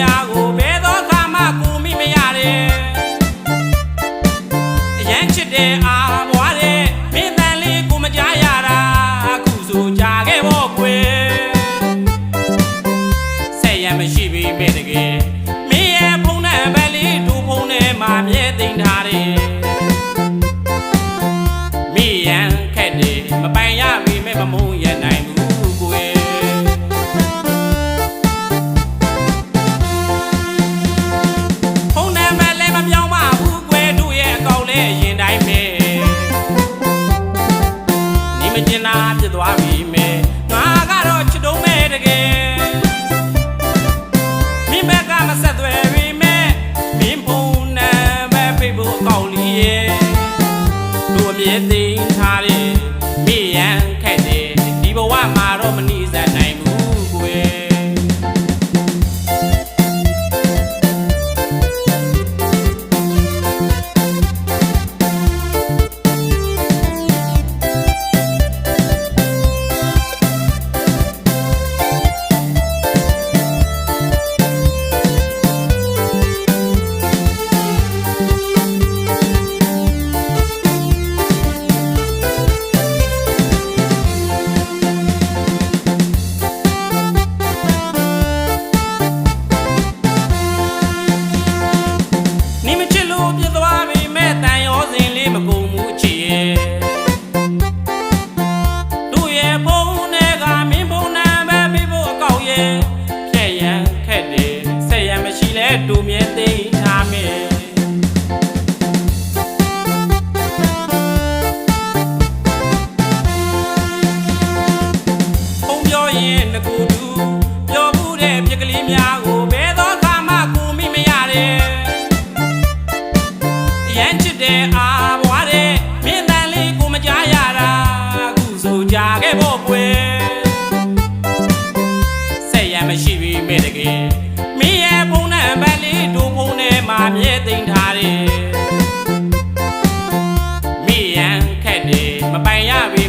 Yeah. out. မကမဆက်သွယ်ရီမဲ့မင်းဖုန်းနံပါတ်ဖေ့ဘုတ်အကောင့်လေးရဲ့တို့အမြဲသိမ်းထားတယ်မိရန် တူမြဲသိထားမယ်ဖုံပြောရင်ငကူတူပြောမှုတဲ့ပြက်ကလေးများကိုဘယ်သောအခါမှကိုမိမရတယ်ရမ်းချစ်တဲ့အာဘွားတဲ့မင်းတန်လေးကိုမကြားရတာအခုဆိုကြခဲ့ဖို့ကွယ်ဆက်ရမရှိပြီမဲ့တကယ် มาไปย่าว